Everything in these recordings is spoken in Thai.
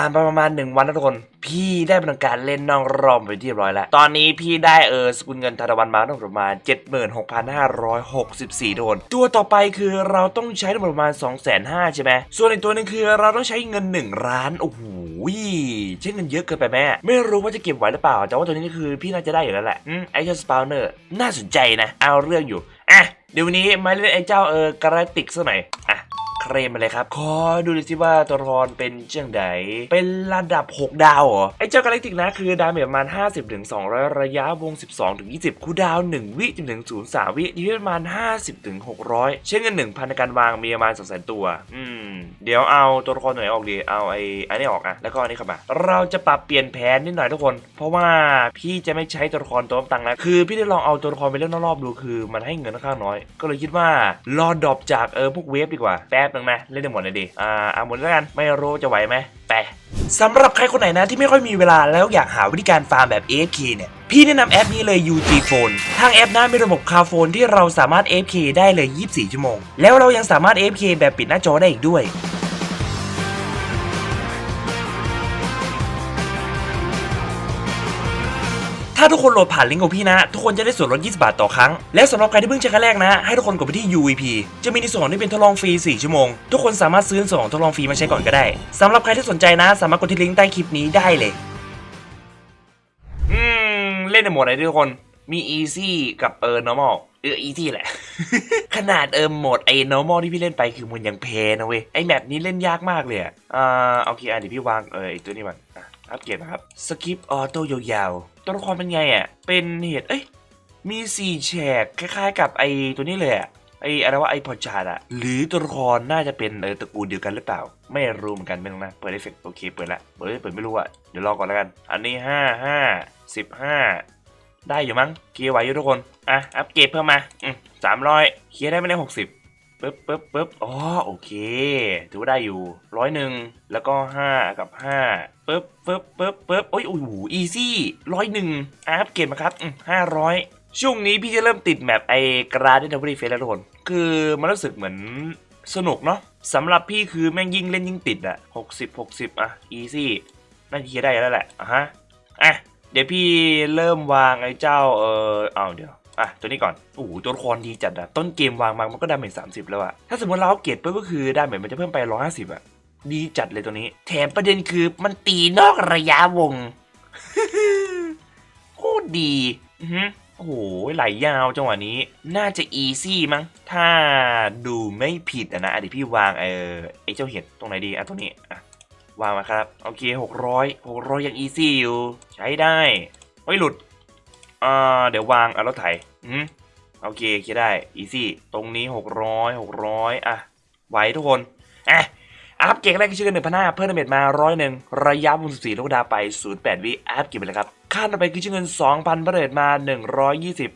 ผ่านไปประมาณ 1 วันนะทุกคน พี่ได้บรรการเล่นน้อกรอบไปที่เรียบร้อยแล้ว ตอนนี้พี่ได้เออสกุลเงินธนวันมาทั้งหมดประมาณ 76,564โดนตัวต่อไปคือเราต้องใช้ทั้งประมาณ 2,500ใช่ไหมส่วนอีกตัวหนึงคือเราต้องใช้เงิน 1 ล้านโอ้โหใช้เงินเยอะเกินไปแม่ไม่รู้ว่าจะเก็บไหวหรือเปล่า แต่ว่าตัวนี้คือพี่น่าจะได้อยู่แล้วแหละอไอเจ้าสปาวเนอร์น่าสนใจนะ เอาเรื่องอยู่อะเดี๋ยววันนี้มาเล่นไอ้เจ้าเออกราติกสักหน่อยอะ เคลมมาเลยครับ ขอดูดิสิว่าตัวละครเป็นเช่งใดเป็นระดับ 6 ดาวเหรอ ไอ้เจ้ากาแล็กติกนะคือดาเมจประมาณ 50ถึง200 ระยะวง 12ถึง20 คูดาวน์1วิจนถึง03 วิที่ประมาณ 50ถึง600 ใช้เงิน 1,000 ในการวางมีประมาณ200,000ตัว อืม เดี๋ยวเอาตัวละครตัวไหนออกดี เอาไอ้อันนี้ออกอะแล้วก็อันนี้เข้ามา เราจะปรับเปลี่ยนแผนนิดหน่อยทุกคน เพราะว่าพี่จะไม่ใช้ตัวละครตัวตังแล้วคือ พี่ได้ลองเอาตัวละครไปเล่นรอบๆดูคือ มันให้เงินค่อนข้างน้อย ก็เลยคิดว่ารอดรอปจากเออพวกเวฟดีกว่าแป๊บนึงนะเล่นได้หมดเลยดิอ่าเอาหมดแล้วกันไม่รู้จะไหวไหมไปสำหรับใครคนไหนนะที่ไม่ค่อยมีเวลาแล้วอยากหาวิธีการฟาร์มแบบ AFK เนี่ยพี่แนะนำแอปนี้เลย UG Phone ทางแอปนั้นมีระบบคาโฟนที่เราสามารถ AFK ได้เลย 24 ชั่วโมง แล้วเรายังสามารถ AFK แบบปิดหน้าจอได้อีกด้วย ถ้าทุกคนโหลดผ่านลิงก์ของพี่นะ ทุกคนจะได้ส่วนลด 20 บาทต่อครั้ง และสำหรับใครที่เพิ่งใช้ครั้งแรกนะ ให้ทุกคนกดไปที่ UVP จะมีในส่วนที่เป็นทดลองฟรี 4 ชั่วโมง ทุกคนสามารถซื้อส่วนของทดลองฟรีมาใช้ก่อนก็ได้สำหรับใครที่สนใจนะ สามารถกดที่ลิงก์ใต้คลิปนี้ได้เลยอืมเล่นในโหมดไหนทุกคนมี easy กับเออ normal เออ easy แหละ ขนาดเออโหมดไอ้ normal ที่พี่เล่นไปคือมันยังเพนะเว้ยไอ้แมปนี้เล่นยากมากเลยอะอ่าโอเคอะเดี๋ยวพี่วางเออไอ้ตัวนี้มัน อัปเกรดครับสกิปออโต้ยาวๆตัวละครเป็นไงอะ เป็นเหตุเอ้ยมีสี่แฉกคล้ายๆ กับไอ้ตัวนี้เลยอะไอ้อะไรว่าไอ้พอชาดอะหรือตัวละครน่าจะเป็นเออตระกูลเดียวกันหรือเปล่า ไม่รู้เหมือนกันเป็นนะเปิดเอฟเฟกต์โอเคเปิดละเปิดเปิดไม่รู้อะเดี๋ยวรอก่อนแล้วกัน อันนี้ห้าห้าสิบห้าได้อยู่มั้งเคลียร์ไหวอยู่ทุกคน อะ อัปเกรดเพิ่มมาอืมสามร้อยเคียร์ได้ไม่ได้หกสิบ ปึ๊บปึ๊บปึ๊บอ๋อโอเค ถือว่าได้อยู่ร้อยหนึ่งแล้วก็ห้ากับห้าปึ๊บปึ๊บปึ๊บปึ๊บโอ้ยโอ้โหอีซี่ร้อยหนึ่งอัปเกมาครับห้าร้อยช่วงนี้พี่จะเริ่มติดแมปไอ้กราดเดนบรีเฟสแล้วทุกคนคือมันรู้สึกเหมือนสนุกเนาะสำหรับพี่คือแม่งยิ่งเล่นยิ่งติดอะหกสิบหกสิบอะอีซี่น่าจะเขียร์ได้แล้วแหละอะฮะอะเดี๋ยวพี่เริ่มวางไอ้เจ้าเออเอาเดี๋ยว อะตัวนี้ก่อนโอ้โหตัวละครดีจัดอะต้นเกมวางมามันก็ดาเมจสามสิบแล้วอะถ้าสมมติเราเอาเกรดปุ๊บก็คือดาเมจมันจะเพิ่มไปร้อยห้าสิบอะดีจัดเลยตัวนี้ แถมประเด็นคือมันตีนอกระยะวงโคตรดีโอ้โหไหลยาวจังหวะนี้ น่าจะอีซี่มั้ง ถ้าดูไม่ผิดอะนะอะเดี๋ยวพี่วางเออไอเจ้าเห็ดตรงไหนดีอะตรงนี้อะวางมาครับ โอเคหกร้อยหกร้อยยังอีซี่อยู่ ใช้ได้เฮ้ยหลุด อ่าเดี๋ยววางอะรถไถอืมโอเคเคได้อีซี่ตรงนี้หกร้อยหกร้อยอะไหวทุกคนอะอัพเกรดแรกชื่อหนึ่งพันห้าเพิ่มเมจมาร้อยหนึ่งระยะวงสิบสี่ลูกดาไปศูนย์แปดวิอัพเกรดไปเลยครับค่าต่อไปคือชื่อเงินสองพันเพิ่มดาเมจมาหนึ่งร้อยยี่สิบ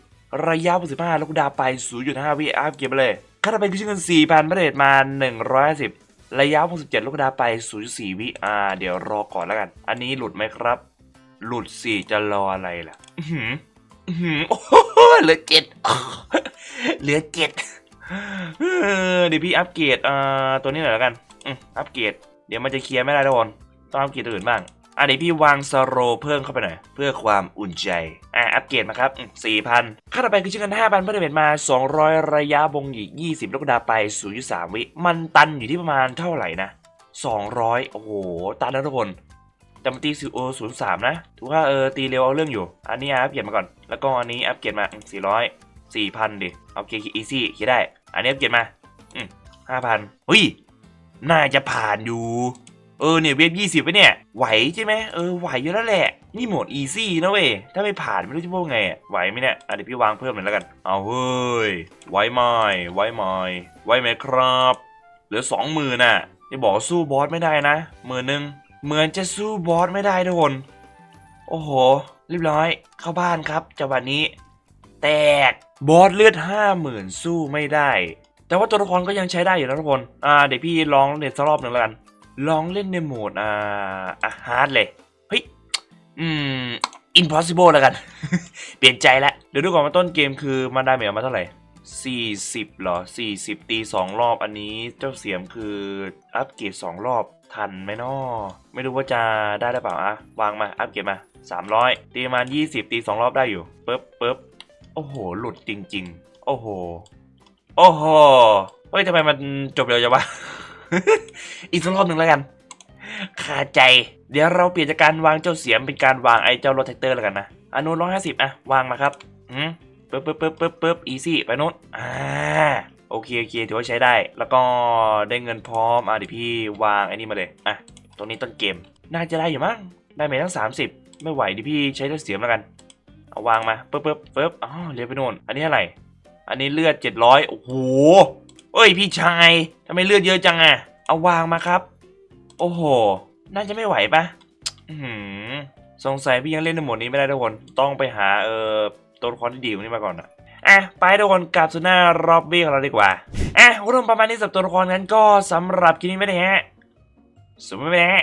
ระยะวงสิบห้าลูกดาไปศูนย์จุดห้าวิอัพเกรดไปเลยค่าต่อไปคือชื่อเงินสี่พันเพิ่มดาเมจมาหนึ่งร้อยสิบระยะวงสิบเจ็ดลูกดาไปศูนย์จุดสี่วิอ่าเดี๋ยวรอก่อนแล้วกัน อันนี้หลุดไหมครับ หลุดสี่จะรออะไรล่ะ เหลือเจ็ดเหลือเจ็ดเดี๋ยวพี่อัปเกรดอ่าตัวนี้หน่อยแล้วกันอัปเกรดเดี๋ยวมันจะเคลียร์ไม่ได้ทุกคนต้องอัปเกรดตัวอื่นบ้างอะเดี๋ยวพี่วางสโรเพิ่มเข้าไปหน่อย เพื่อความอุ่นใจ อะอัปเกรดมาครับสี่พันค่าต่อไปคือชื่อกันห้าพันเพิ่มเดเมจมา 200 ระยะวงอีก20 ลูกดาไป0.3วิ มันตันอยู่ที่ประมาณเท่าไหร่นะ 200 โอ้โห ตันแล้วทุกคน แต่มันตีสิโอศูนย์สามนะถือว่าเออตีเร็วเอาเรื่องอยู่ อันนี้อัปเกรดมาก่อน แล้วก็อันนี้อัปเกรดมาสี่ร้อยสี่พันดิโอาเคอีซี่คิดได้ อันนี้อัปเกรดมาอืมห้าพันเฮ้ยน่าจะผ่านอยู่ เออเนี่ยเวฟยี่สิบไปเนี่ย ไหวใช่ไหมเออไหวอยู่แล้วแหละ นี่โหมดอีซี่นะเว้ย ถ้าไม่ผ่านไม่รู้จะพูดไง ไหวไหมเนี่ยอะเดี๋ยวพี่วางเพิ่มหน่อยแล้วกัน เอาเฮ้ย ไหวไหมไหวไหมไหวไหมครับ เหลือสองหมื่นน่ะจะบอกสู้บอสไม่ได้นะหมื่นหนึ่ง เหมือนจะสู้บอสไม่ได้ทุกคน โอ้โหเรียบร้อย เข้าบ้านครับจังหวะนี้ แตกบอสเลือดห้าหมื่นสู้ไม่ได้ แต่ว่าตัวละครก็ยังใช้ได้อยู่นะทุกคนอ่าเดี๋ยวพี่ลองเล่นสักรอบหนึ่งแล้วกัน ลองเล่นในโหมดอ่าอะฮาร์ดเลยเฮ้ยอืม impossible แล้วกัน เปลี่ยนใจแล้วเดี๋ยวดูก่อนว่าต้นเกมคือมันได้เมจมาเท่าไหร่ 40เหรอ 40 ตี 2 รอบอันนี้เจ้าเสียมคืออัปเกรด2 รอบทันไหมนอไม่รู้ว่าจะได้หรือเปล่าอะวางมา อัพเก็บมา 300 ตีประมาณ 20 ตี 2 รอบได้อยู่ปึ๊บปึ๊บโอ้โห หลุดจริง ๆ โอ้โห โอ้โห เฮ้ยทำไมมันจบเร็วจังวะ อีกสักรอบหนึ่งแล้วกันคาใจ เดี๋ยวเราเปลี่ยนจากการวางเจ้าเสียมเป็นการวางไอ้เจ้ารถแท็กเตอร์แล้วกันนะอนุร้อยห้าสิบอะวางมาครับอืม ปึ๊บปึ๊บปึ๊บปึ๊บปึ๊บอีซี่ไปโน้นอ่าโอเคโอเคถือว่าใช้ได้ แล้วก็ได้เงินพร้อมอะเดี๋ยวพี่วางไอ้นี่มาเลยอะตรงนี้ต้นเกม น่าจะได้อยู่มั้งได้ไหมทั้ง 30 ไม่ไหวดิพี่ใช้เจ้าเสียมแล้วกันเอาวางมาปึ๊บปึ๊บปึ๊บอ๋อเรียนไปโน่นอันนี้อะไรอันนี้เลือด 700โอ้โหเอ้ยพี่ชายทำไมเลือดเยอะจังอะเอาวางมาครับ โอ้โห น่าจะไม่ไหวปะสงสัยพี่ยังเล่นในโหมดนี้ไม่ได้ทุกคน ต้องไปหาเออ ตัวละครที่ดีกว่านี้มาก่อนอะอะไปทุกคนกับซูน่ารอบบี้ของเราดีกว่าอะคุณผู้ชมประมาณนี้สำหรับตัวละครนั้นก็สำหรับคลิปนี้ไม่ได้ฮะสมมติไม่ได้ฮะ